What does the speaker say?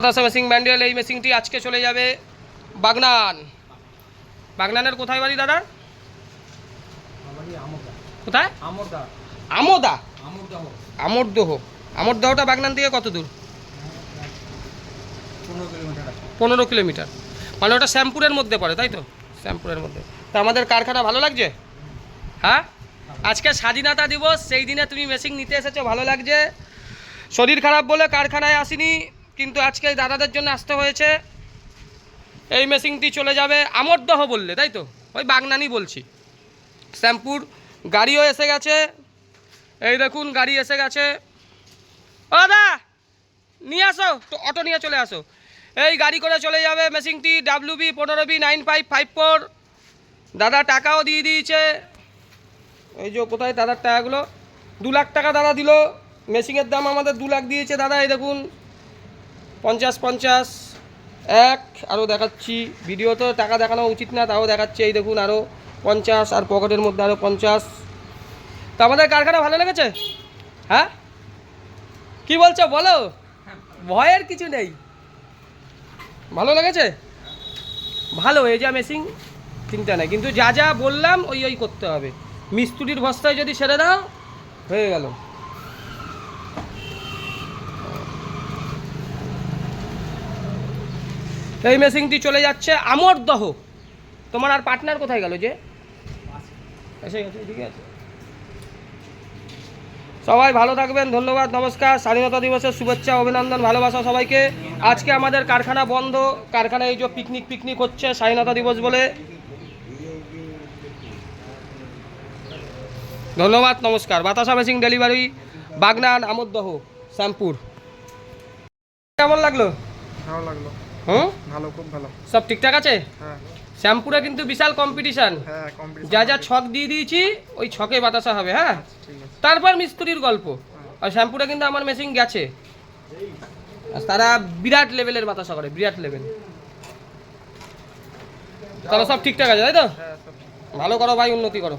বাতাসা মেশিন ব্যান্ডেল এই মেশিনটি আজকে চলে যাবে বাগনান। বাগনানের কোথায় বাড়ি, দাদা? কোথায়? আমোদা। আমরদা আমরদহ আমরদহটা বাগনান থেকে কত দূর? পনেরো কিলোমিটার। মানে ওটা শ্যামপুরের মধ্যে পড়ে, তাই তো? শ্যামপুরের মধ্যে। তো আমাদের কারখানা ভালো লাগছে? হ্যাঁ? আজকে স্বাধীনতা দিবস, সেই দিনে তুমি মেশিন নিতে এসেছ, ভালো লাগছে? শরীর খারাপ বলে কারখানায় আসিনি। কিন্তু আজকে দাদাদের জন্য আসতে হয়েছে। এই মেশিনটি চলে যাবে আমরদহ বললে, তাই তো? ওই বাগনানি বলছি। শ্যাম্পুর, গাড়িও এসে গেছে। এই দেখুন, গাড়ি এসে গেছে। ও দা নিয়ে আসো, তো অটো নিয়ে চলে আসো। এই গাড়ি করে চলে যাবে মেশিনটি ডাব্লু বি পনেরো B nine five five four. দাদা টাকাও দিয়ে দিয়েছে। এই যে কোথায় দাদার টাকাগুলো? দু লাখ টাকা দাদা দিল। মেশিনের দাম আমাদের দু লাখ দিয়েছে দাদা, এই দেখুন। পঞ্চাশ পঞ্চাশ, এক আরও দেখাচ্ছি। ভিডিও তো টাকা দেখানো উচিত না, তাও দেখাচ্ছে। এই দেখুন আরও পঞ্চাশ, আর পকেটের মধ্যে আরও পঞ্চাশ। তো আমাদের কারখানা ভালো লেগেছে? হ্যাঁ? কি বলছো, বলো? ভয়ের কিছু নেই। ভালো লেগেছে? ভালো, এই যা মেশিন চিন্তা নেই। কিন্তু যা যা বললাম, ওই ওই করতে হবে। মিস্ত্রির বস্তায় যদি সেরে দাও, হয়ে গেল। এই মেশিনটি চলে যাচ্ছে আমরদহ তোমার আর পার্টনার কোথায় গেল যে? এসে গেছে, ঠিক আছে। সবাই ভালো থাকবেন, ধন্যবাদ, নমস্কার। স্বাধীনতা দিবসের শুভেচ্ছা, অভিনন্দন, ভালোবাসা সবাইকে। আজকে আমাদের কারখানা বন্ধ। কারখানায় এই যে পিকনিক পিকনিক হচ্ছে, স্বাধীনতা দিবস বলে। ধন্যবাদ, নমস্কার। বাতাসা মেশিন ডেলিভারি বাগনান আমোদদহ শ্যামপুর। কেমন লাগল? ভালো লাগল। হুম? ভালো খুব ভালো। সব ঠিকঠাক আছে? হ্যাঁ। শ্যামপুরে কিন্তু বিশাল কম্পিটিশান হ্যাঁ কম্পিটিশন যা যা ছক দিয়ে দিয়েছি ওই ছকে বাতাসা হবে হ্যাঁ? তারপর মিস্ত্রির গল্প। আর শ্যাম্পুরে কিন্তু আমার মেশিন গেছে। তারা বিরাট লেভেলের বাতাসা করে বিরাট লেভেল তাহলে সব ঠিকঠাক আছে তাই তো? হ্যাঁ ভালো করো ভাই উন্নতি করো।